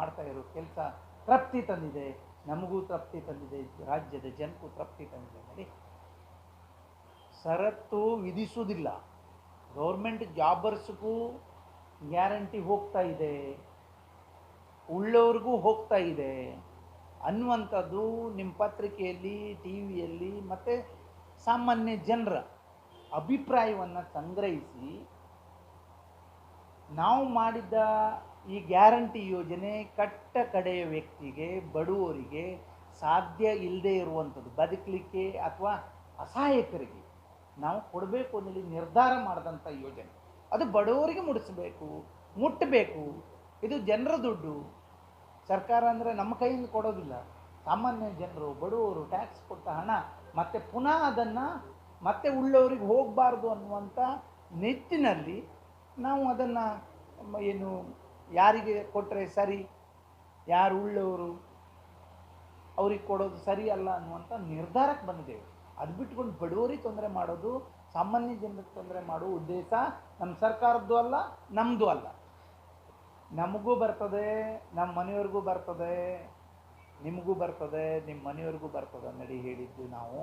ಮಾಡ್ತಾ ಇರೋ ಕೆಲಸ ತೃಪ್ತಿ ತಂದಿದೆ, ನಮಗೂ ತೃಪ್ತಿ ತಂದಿದೆ, ರಾಜ್ಯದ ಜನಕ್ಕೂ ತೃಪ್ತಿ ತಂದಿದೆ ನೋಡಿ ಷರತ್ತು ವಿಧಿಸುವುದಿಲ್ಲ. ಗೌರ್ಮೆಂಟ್ ಜಾಬರ್ಸ್ಗೂ ಗ್ಯಾರಂಟಿ ಹೋಗ್ತಾ ಇದೆ. ಉಳ್ಳವ್ರಿಗೂ ಹೋಗ್ತಾ ಇದೆ. ಅನ್ನುವಂಥದ್ದು ನಿಮ್ಮ ಪತ್ರಿಕೆಯಲ್ಲಿ, ಟಿ ವಿಯಲ್ಲಿ ಮತ್ತು ಸಾಮಾನ್ಯ ಜನರ ಅಭಿಪ್ರಾಯವನ್ನು ಸಂಗ್ರಹಿಸಿ ನಾವು ಮಾಡಿದ್ದ ಈ ಗ್ಯಾರಂಟಿ ಯೋಜನೆ ಕಟ್ಟ ಕಡೆಯ ವ್ಯಕ್ತಿಗೆ, ಬಡವರಿಗೆ ಸಾಧ್ಯ ಇಲ್ಲದೆ ಇರುವಂಥದ್ದು, ಬದುಕಲಿಕ್ಕೆ ಅಥವಾ ಅಸಹಾಯಕರಿಗೆ ನಾವು ಕೊಡಬೇಕು ಅನ್ನಲಿ ನಿರ್ಧಾರ ಮಾಡಿದಂಥ ಯೋಜನೆ. ಅದು ಬಡವರಿಗೆ ಮುಡಿಸಬೇಕು ಮುಟ್ಟಬೇಕು ಇದು ಜನರ ದುಡ್ಡು. ಸರ್ಕಾರ ಅಂದರೆ ನಮ್ಮ ಕೈಯಿಂದ ಕೊಡೋದಿಲ್ಲ. ಸಾಮಾನ್ಯ ಜನರು, ಬಡವರು ಟ್ಯಾಕ್ಸ್ ಕೊಟ್ಟ ಹಣ, ಮತ್ತೆ ಪುನಃ ಅದನ್ನು ಮತ್ತೆ ಉಳ್ಳವರಿಗೆ ಹೋಗಬಾರ್ದು ಅನ್ನುವಂಥ ನಿಟ್ಟಿನಲ್ಲಿ ನಾವು ಅದನ್ನು, ಏನು ಯಾರಿಗೆ ಕೊಟ್ಟರೆ ಸರಿ, ಯಾರು ಉಳ್ಳವರು, ಅವ್ರಿಗೆ ಕೊಡೋದು ಸರಿ ಅಲ್ಲ ಅನ್ನುವಂಥ ನಿರ್ಧಾರಕ್ಕೆ ಬಂದಿದ್ದೇವೆ ಅದು ಬಿಟ್ಕೊಂಡು ಬಡವರಿಗೆ ತೊಂದರೆ ಮಾಡೋದು, ಸಾಮಾನ್ಯ ಜನರಿಗೆ ತೊಂದರೆ ಮಾಡೋ ಉದ್ದೇಶ ನಮ್ಮ ಸರ್ಕಾರದ್ದು ಅಲ್ಲ ನಮ್ಮದು ಅಲ್ಲ. ನಮಗೂ ಬರ್ತದೆ, ನಮ್ಮ ಮನೆಯವ್ರಿಗೂ ಬರ್ತದೆ, ನಿಮಗೂ ಬರ್ತದೆ, ನಿಮ್ಮ ಮನೆಯವ್ರಿಗೂ ಬರ್ತದೆ ನಡಿ ಹೇಳಿದ್ದು ನಾವು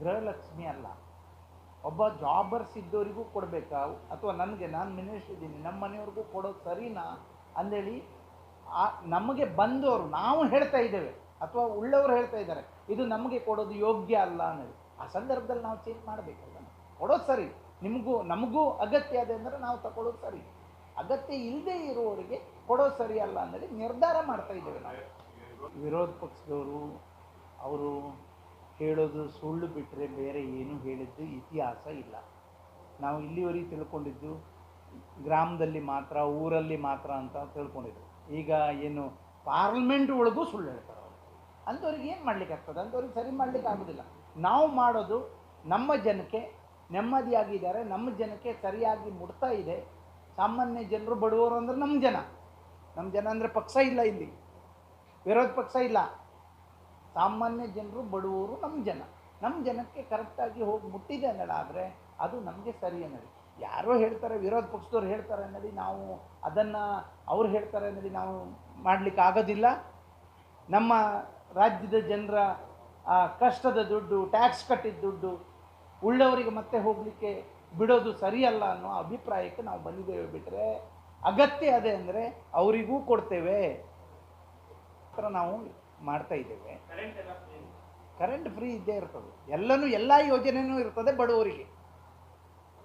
ಗೃಹಲಕ್ಷ್ಮಿ ಅಲ್ಲ. ಒಬ್ಬ ಜಾಬರ್ಸ್ ಇದ್ದವರಿಗೂ ಕೊಡಬೇಕಾ? ಅಥವಾ ನನಗೆ ನಾನು ಮಿನಿಸ್ಟರ್ ಇದ್ದೀನಿ ನಮ್ಮ ಮನೆಯವ್ರಿಗೂ ಕೊಡೋದು ಸರಿನಾ? ಅಂದೇಳಿ, ಆ, ನಮಗೆ ಬಂದವರು ನಾವು ಹೇಳ್ತಾ ಇದ್ದೇವೆ. ಅಥವಾ ಉಳ್ಳವರು ಹೇಳ್ತಾ ಇದ್ದಾರೆ, ಇದು ನಮಗೆ ಕೊಡೋದು ಯೋಗ್ಯ ಅಲ್ಲ ಅನ್ನೋದು ಆ ಸಂದರ್ಭದಲ್ಲಿ ನಾವು ಚೇಂಜ್ ಮಾಡಬೇಕಲ್ಲ ಕೊಡೋದು ಸರಿ. ನಿಮಗೂ, ನಮಗೂ ಅಗತ್ಯ ಇದೆ ಅಂದರೆ ನಾವು ತಗೊಳ್ಳೋದು ಸರಿ. ಅಗತ್ಯ ಇಲ್ಲದೆ ಇರುವವರಿಗೆ ಕೊಡೋದು ಸರಿ ಅಲ್ಲ ಅನ್ನೋದು ನಿರ್ಧಾರ ಮಾಡ್ತಾ ಇದ್ದೇವೆ ನಾವು. ವಿರೋಧ ಪಕ್ಷದವರು, ಅವರು ಹೇಳೋದು ಸುಳ್ಳು ಬಿಟ್ಟರೆ ಬೇರೆ ಏನು ಹೇಳಿದ್ದು ಇತಿಹಾಸ ಇಲ್ಲ. ನಾವು ಇಲ್ಲಿವರೆಗೆ ತಿಳ್ಕೊಂಡಿದ್ದು ಗ್ರಾಮದಲ್ಲಿ ಮಾತ್ರ, ಊರಲ್ಲಿ ಮಾತ್ರ ಅಂತ ತಿಳ್ಕೊಂಡಿದ್ದು ಈಗ ಏನು ಪಾರ್ಲಿಮೆಂಟ್ ಒಳಗೂ ಸುಳ್ಳು ಹೇಳ್ತಾರೆ ಅವರು. ಅಂಥವ್ರಿಗೆ ಏನು ಮಾಡ್ಲಿಕ್ಕೆ ಆಗ್ತದೆ? ಅಂಥವ್ರಿಗೆ ಸರಿ ಮಾಡ್ಲಿಕ್ಕೆ ಆಗೋದಿಲ್ಲ. ನಾವು ಮಾಡೋದು ನಮ್ಮ ಜನಕ್ಕೆ ನೆಮ್ಮದಿಯಾಗಿದ್ದಾರೆ, ನಮ್ಮ ಜನಕ್ಕೆ ಸರಿಯಾಗಿ ಮುಡ್ತಾ ಇದೆ. ಸಾಮಾನ್ಯ ಜನರು ಬಡವರು ಅಂದರೆ ನಮ್ಮ ಜನ. ನಮ್ಮ ಜನ ಅಂದರೆ ಪಕ್ಷ ಇಲ್ಲ ಇಲ್ಲಿ. ವಿರೋಧ ಪಕ್ಷ ಇಲ್ಲ. ಸಾಮಾನ್ಯ ಜನರು, ಬಡವರು ನಮ್ಮ ಜನ. ನಮ್ಮ ಜನಕ್ಕೆ ಕರೆಕ್ಟಾಗಿ ಹೋಗಿ ಮುಟ್ಟಿದೆ ಅನ್ನೋದಾದರೆ ಅದು ನಮಗೆ ಸರಿ ಅನ್ನೋದು. ಯಾರೋ ಹೇಳ್ತಾರೆ, ವಿರೋಧ ಪಕ್ಷದವ್ರು ಹೇಳ್ತಾರೆ ಅನ್ನೋದು ನಾವು ಅದನ್ನು ಅವ್ರು ಹೇಳ್ತಾರೆ ಅನ್ನೋದು ನಾವು ಮಾಡಲಿಕ್ಕೆ ಆಗೋದಿಲ್ಲ. ನಮ್ಮ ರಾಜ್ಯದ ಜನರ ಕಷ್ಟದ ದುಡ್ಡು ಟ್ಯಾಕ್ಸ್ ಕಟ್ಟಿದ ದುಡ್ಡು, ಉಳ್ಳವರಿಗೆ ಮತ್ತೆ ಹೋಗಲಿಕ್ಕೆ ಬಿಡೋದು ಸರಿಯಲ್ಲ ಅನ್ನೋ ಅಭಿಪ್ರಾಯಕ್ಕೆ ನಾವು ಬಂದಿದ್ದೇವೆ ಬಿಟ್ಟರೆ ಅಗತ್ಯ ಅದೇ ಅಂದರೆ ಅವರಿಗೂ ಕೊಡ್ತೇವೆ. ನಾವು ಮಾಡ್ತಾ ಇದ್ದೇವೆ. ಕರೆಂಟ್ ಫ್ರೀ ಇದ್ದೇ ಇರ್ತದೆ. ಎಲ್ಲನೂ ಎಲ್ಲ ಯೋಜನೆನೂ ಇರ್ತದೆ ಬಡವರಿಗೆ.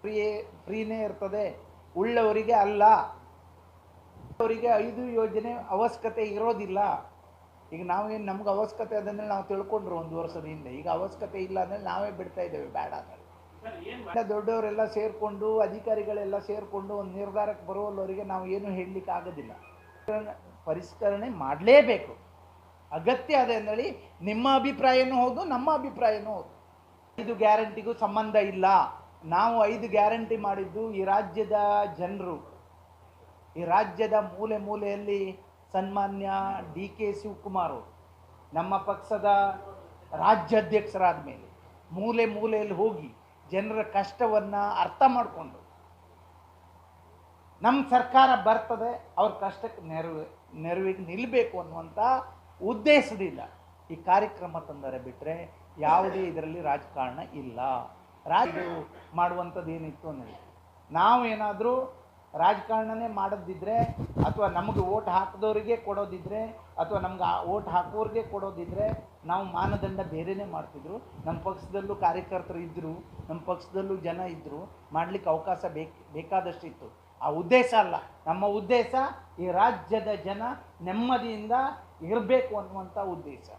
ಫ್ರೀಯೇ ಫ್ರೀನೇ ಇರ್ತದೆ. ಉಳ್ಳವರಿಗೆ ಅಲ್ಲ. ಅವರಿಗೆ ಐದು ಯೋಜನೆ ಅವಶ್ಯಕತೆ ಇರೋದಿಲ್ಲ. ಈಗ ನಾವೇನು ನಮ್ಗೆ ಅವಶ್ಯಕತೆ ಅದನ್ನೇ ನಾವು ತಿಳ್ಕೊಂಡ್ರು ಒಂದು ವರ್ಷದ ಹಿಂದೆ. ಈಗ ಅವಶ್ಯಕತೆ ಇಲ್ಲ ಅಂದರೆ ನಾವೇ ಬಿಡ್ತಾ ಇದ್ದೇವೆ, ಬೇಡ ಅಂದರೆ ದೊಡ್ಡವರೆಲ್ಲ ಸೇರಿಕೊಂಡು, ಅಧಿಕಾರಿಗಳೆಲ್ಲ ಸೇರಿಕೊಂಡು ಒಂದು ನಿರ್ಧಾರಕ್ಕೆ ಬರುವಲ್ಲವರಿಗೆ ನಾವು ಏನು ಹೇಳಲಿಕ್ಕೆ ಆಗೋದಿಲ್ಲ ಪರಿಷ್ಕರಣೆ ಮಾಡಲೇಬೇಕು. ಅಗತ್ಯ ಅದೇ ಅಂದೇಳಿ ನಿಮ್ಮ ಅಭಿಪ್ರಾಯನೂ ಹೌದು, ನಮ್ಮ ಅಭಿಪ್ರಾಯನೂ ಹೌದು. ಐದು ಗ್ಯಾರಂಟಿಗೂ ಸಂಬಂಧ ಇಲ್ಲ. ನಾವು ಐದು ಗ್ಯಾರಂಟಿ ಮಾಡಿದ್ದು ಈ ರಾಜ್ಯದ ಜನರು. ಈ ರಾಜ್ಯದ ಮೂಲೆ ಮೂಲೆಯಲ್ಲಿ ಸನ್ಮಾನ್ಯ ಡಿ ಕೆ ಶಿವಕುಮಾರ್ ನಮ್ಮ ಪಕ್ಷದ ರಾಜ್ಯಾಧ್ಯಕ್ಷರಾದ ಮೇಲೆ ಮೂಲೆ ಮೂಲೆಯಲ್ಲಿ ಹೋಗಿ ಜನರ ಕಷ್ಟವನ್ನು ಅರ್ಥ ಮಾಡಿಕೊಂಡು ನಮ್ಮ ಸರ್ಕಾರ ಬರ್ತದೆ, ಅವ್ರ ಕಷ್ಟಕ್ಕೆ ನೆರವು, ನೆರವಿಗೆ ನಿಲ್ಲಬೇಕು ಅನ್ನುವಂಥ ಉದ್ದೇಶದಿಂದ ಈ ಕಾರ್ಯಕ್ರಮ ತಂದರೆ ಬಿಟ್ಟರೆ ಯಾವುದೇ ಇದರಲ್ಲಿ ರಾಜಕಾರಣ ಇಲ್ಲ. ರಾಜ ಮಾಡುವಂಥದ್ದು ಏನಿತ್ತು ಅನ್ನೋದು. ನಾವು ಏನಾದರೂ ರಾಜಕಾರಣನೇ ಮಾಡೋದಿದ್ರೆ ಅಥವಾ ನಮಗೆ ಓಟ್ ಹಾಕಿದವರಿಗೆ ಕೊಡೋದಿದ್ರೆ ಅಥವಾ ನಮ್ಗೆ ಆ ಓಟ್ ಹಾಕೋರಿಗೆ ಕೊಡೋದಿದ್ರೆ ನಾವು ಮಾನದಂಡ ಬೇರೆಯೇ ಮಾಡ್ತಿದ್ರು. ನಮ್ಮ ಪಕ್ಷದಲ್ಲೂ ಕಾರ್ಯಕರ್ತರು ಇದ್ದರು ನಮ್ಮ ಪಕ್ಷದಲ್ಲೂ ಜನ ಇದ್ದರು ಮಾಡಲಿಕ್ಕೆ ಅವಕಾಶ ಬೇಕು, ಬೇಕಾದಷ್ಟಿತ್ತು. ಆ ಉದ್ದೇಶ ಅಲ್ಲ. ನಮ್ಮ ಉದ್ದೇಶ ಈ ರಾಜ್ಯದ ಜನ ನೆಮ್ಮದಿಯಿಂದ ಇರಬೇಕು ಅನ್ನುವಂಥ ಉದ್ದೇಶ.